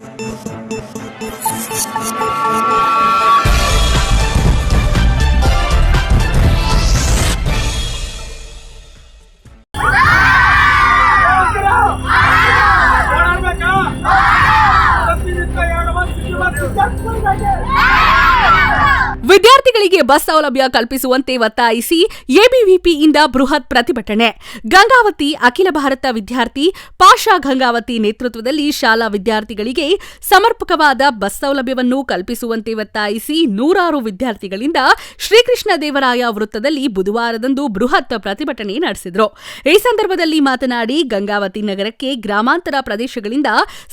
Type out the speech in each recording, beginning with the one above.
you ವಿದ್ಯಾರ್ಥಿಗಳಿಗೆ bus ಸೌಲಭ್ಯ ಕಲ್ಪಿಸುವಂತೆ ಒತ್ತಾಯಿಸಿ ಎಬಿವಿಪಿಯಿಂದ ಬೃಹತ್ ಪ್ರತಿಭಟನೆ. ಗಂಗಾವತಿ, ಅಖಿಲ ಭಾರತ ವಿದ್ಯಾರ್ಥಿ, ಪಾಷಾ ಗಂಗಾವತಿ ನೇತೃತ್ವದಲ್ಲಿ ಶಾಲಾ ವಿದ್ಯಾರ್ಥಿಗಳಿಗೆ ಸಮರ್ಪಕವಾದ ಬಸ್ ಸೌಲಭ್ಯವನ್ನು ಕಲ್ಪಿಸುವಂತೆ ಒತ್ತಾಯಿಸಿ ನೂರಾರು ವಿದ್ಯಾರ್ಥಿಗಳಿಂದ ಶ್ರೀಕೃಷ್ಣ ದೇವರಾಯ ವೃತ್ತದಲ್ಲಿ ಬುಧವಾರದಂದು ಬೃಹತ್ ಪ್ರತಿಭಟನೆ ನಡೆಸಿದರು. ಈ ಸಂದರ್ಭದಲ್ಲಿ ಮಾತನಾಡಿ, ಗಂಗಾವತಿ ನಗರಕ್ಕೆ ಗ್ರಾಮಾಂತರ ಪ್ರದೇಶಗಳಿಂದ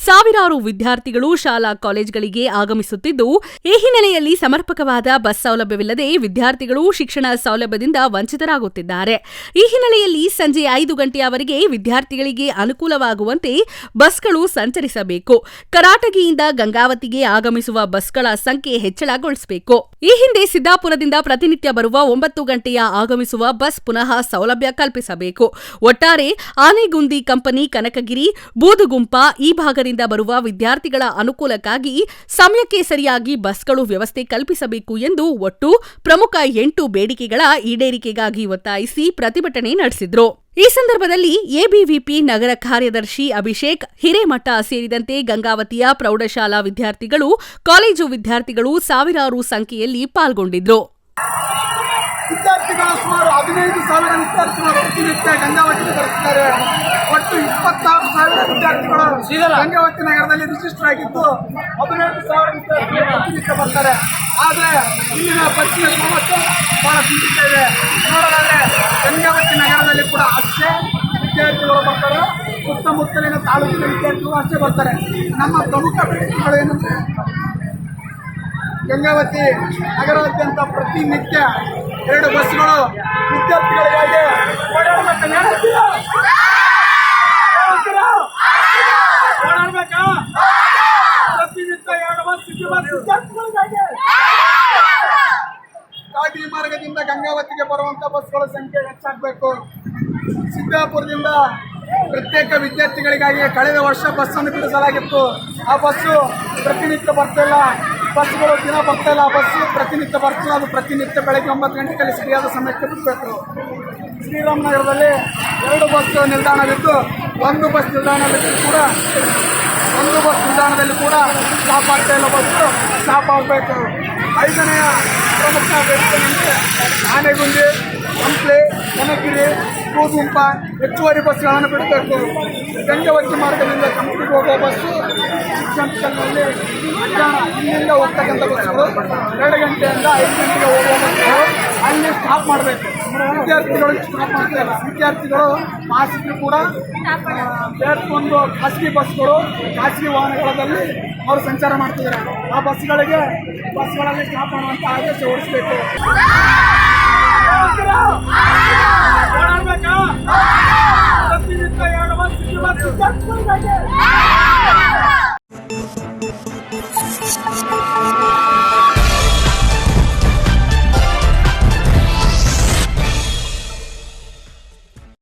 ಸಾವಿರಾರು ವಿದ್ಯಾರ್ಥಿಗಳು ಶಾಲಾ ಕಾಲೇಜುಗಳಿಗೆ ಆಗಮಿಸುತ್ತಿದ್ದು, ಈ ಹಿನ್ನೆಲೆಯಲ್ಲಿ ಸಮರ್ಪಕವಾದ ಸೌಲಭ್ಯವಿಲ್ಲದೆ ವಿದ್ಯಾರ್ಥಿಗಳು ಶಿಕ್ಷಣ ಸೌಲಭ್ಯದಿಂದ ವಂಚಿತರಾಗುತ್ತಿದ್ದಾರೆ. ಈ ಹಿನ್ನೆಲೆಯಲ್ಲಿ ಸಂಜೆ ಐದು ಗಂಟೆಯವರೆಗೆ ವಿದ್ಯಾರ್ಥಿಗಳಿಗೆ ಅನುಕೂಲವಾಗುವಂತೆ ಬಸ್ಗಳು ಸಂಚರಿಸಬೇಕು. ಕರಾಟಗಿಯಿಂದ ಗಂಗಾವತಿಗೆ ಆಗಮಿಸುವ ಬಸ್ಗಳ ಸಂಖ್ಯೆ ಹೆಚ್ಚಳಗೊಳಿಸಬೇಕು. ಈ ಹಿಂದೆ ಸಿದ್ದಾಪುರದಿಂದ ಪ್ರತಿನಿತ್ಯ ಬರುವ ಒಂಬತ್ತು ಗಂಟೆಯ ಆಗಮಿಸುವ ಬಸ್ ಪುನಃ ಸೌಲಭ್ಯ ಕಲ್ಪಿಸಬೇಕು. ಒಟ್ಟಾರೆ ಆನೆಗುಂದಿ ಕಂಪನಿ ಕನಕಗಿರಿ, ಬೂದುಗುಂಪ ಈ ಭಾಗದಿಂದ ಬರುವ ವಿದ್ಯಾರ್ಥಿಗಳ ಅನುಕೂಲಕ್ಕಾಗಿ ಸಮಯಕ್ಕೆ ಸರಿಯಾಗಿ ಬಸ್ಗಳು ವ್ಯವಸ್ಥೆ ಕಲ್ಪಿಸಬೇಕು ಎಂದು ಒಟ್ಟು ಪ್ರಮುಖ ಎಂಟು ಬೇಡಿಕೆಗಳ ಈಡೇರಿಕೆಗಾಗಿ ಒತ್ತಾಯಿಸಿ ಪ್ರತಿಭಟನೆ ನಡೆಸಿದ್ರು. ಈ ಸಂದರ್ಭದಲ್ಲಿ ಎಬಿವಿಪಿ ನಗರ ಕಾರ್ಯದರ್ಶಿ ಅಭಿಷೇಕ್, ಹಿರೇಮಠ ಸೇರಿದಂತೆ ಗಂಗಾವತಿಯ ಪ್ರೌಢಶಾಲಾ ವಿದ್ಯಾರ್ಥಿಗಳು, ಕಾಲೇಜು ವಿದ್ಯಾರ್ಥಿಗಳು ಸಾವಿರಾರು ಸಂಖ್ಯೆಯಲ್ಲಿ ಪಾಲ್ಗೊಂಡಿದ್ರು. ಸುಮಾರು ಹದಿನೈದು ಸಾವಿರ ವಿದ್ಯಾರ್ಥಿಗಳು ಪ್ರತಿನಿತ್ಯ ಗಂಗಾವತಿಗೆ ಬರುತ್ತಿದ್ದಾರೆ ಒಟ್ಟು ಇಪ್ಪತ್ತಾರು ಸಾವಿರ ವಿದ್ಯಾರ್ಥಿಗಳು ಗಂಗಾವತಿ ನಗರದಲ್ಲಿ ರಿಜಿಸ್ಟರ್ ಆಗಿದ್ದು ಹದಿನೈದು ಸಾವಿರ ವಿದ್ಯಾರ್ಥಿಗಳು ಪ್ರತಿನಿತ್ಯ ಬರ್ತಾರೆ. ಆದರೆ ಇಲ್ಲಿನ ಬಸ್ಸಿನ ಗುಣಮಟ್ಟ ಬಹಳ ಕುಂಠಿತ ಇದೆ. ನೋಡೋದಾದ್ರೆ ಗಂಗಾವತಿ ನಗರದಲ್ಲಿ ಕೂಡ ಅಷ್ಟೇ ವಿದ್ಯಾರ್ಥಿಗಳು ಬರ್ತಾರೆ. ಸುತ್ತಮುತ್ತಲಿನ ತಾಲೂಕಿನ ವಿದ್ಯಾರ್ಥಿಗಳು ಅಷ್ಟೇ ಬರ್ತಾರೆ. ನಮ್ಮ ಪ್ರಮುಖ ಬೇಡಿಕೆಗಳು ಏನಂದ್ರೆ ಗಂಗಾವತಿ ನಗರಾದ್ಯಂತ ಪ್ರತಿನಿತ್ಯ ಎರಡು ಬಸ್ಗಳು ವಿದ್ಯಾರ್ಥಿಗಳಿಗಾಗಿ ಓಡಾಡಬೇಕು? ಮಾರ್ಗದಿಂದ ಗಂಗಾವತಿಗೆ ಬರುವಂತ ಬಸ್ಗಳ ಸಂಖ್ಯೆ ಹೆಚ್ಚಾಗಬೇಕು. ಸಿದ್ದಾಪುರದಿಂದ ಪ್ರತ್ಯೇಕ ವಿದ್ಯಾರ್ಥಿಗಳಿಗಾಗಿ ಕಳೆದ ವರ್ಷ ಬಸ್ಸನ್ನು ಬಿಡಿಸಲಾಗಿತ್ತು. ಆ ಬಸ್ಸು ಪ್ರತಿನಿತ್ಯ ಬರ್ತಿಲ್ಲ. ಬಸ್ಗಳು ದಿನ ಬರ್ತಿಲ್ಲ ಆ ಬಸ್ಸು ಪ್ರತಿನಿತ್ಯ ಬರ್ತಿಲ್ಲ ಅದು ಪ್ರತಿನಿತ್ಯ ಬೆಳಗ್ಗೆ ಒಂಬತ್ತು ಗಂಟೆಗೆ ಸರಿಯಾದ ಸಮಯಕ್ಕೆ ಬಿಡಬೇಕು ಶ್ರೀರಾಮನಗರದಲ್ಲಿ ಎರಡು ಬಸ್ ನಿಲ್ದಾಣವಿದ್ದು ಒಂದು ಬಸ್ ನಿಲ್ದಾಣದಲ್ಲಿ ಕೂಡ, ಒಂದು ಬಸ್ ನಿಲ್ದಾಣದಲ್ಲಿ ಕೂಡ ಸ್ಟಾಪ್ ಆಗ್ತಾ ಇಲ್ಲ ಬಸ್ಸು ಸ್ಟಾಪ್ ಆಗಬೇಕು. ಐದನೆಯ ಪ್ರಮುಖ ಬೇಡಿಕೆ ಆನೆಗುಂಜಿ ಹಂಪ್ಲೆ, ಕನಕಿರಿ ಕೂಗುಂಪ ಹೆಚ್ಚುವರಿ ಬಸ್ಗಳನ್ನು ಬಿಡಬೇಕು. ಗಂಗಾವತಿ ಮಾರ್ಗದಿಂದ ಕಂಪ್ನಿಗೆ ಹೋಗುವ ಬಸ್ಸು ಜಂಕ್ಷನ್ನಲ್ಲಿ ಇಲ್ಲಿಂದ ಹೋಗ್ತಕ್ಕಂಥ ಬಸ್ಸುಗಳು ಎರಡು ಗಂಟೆಯಿಂದ ಐದು ಗಂಟೆಗೆ ಹೋಗುವ ಅಲ್ಲಿ ಸ್ಟಾಪ್ ಮಾಡಬೇಕು. ವಿದ್ಯಾರ್ಥಿಗಳು ಸ್ಟಾಪ್ ಮಾಡ್ತಾ ಇಲ್ಲ. ವಿದ್ಯಾರ್ಥಿಗಳು ಮಾಸಿಗೆ ಕೂಡ ಬೇರ್ಕೊಂಡು ಖಾಸಗಿ ಬಸ್ಗಳು, ಖಾಸಗಿ ವಾಹನಗಳಲ್ಲಿ ಅವರು ಸಂಚಾರ ಮಾಡ್ತಿದ್ದಾರೆ. ಆ ಬಸ್ಗಳಿಗೆ, ಬಸ್ಗಳಲ್ಲಿ ಸ್ಟಾಪ್ ಮಾಡುವಂಥ ಆದೇಶ ಓಡಾಡ್ಬೇಕಾ ಪ್ರತಿನಿತ್ಯ ಎರಡು ಬಸ್.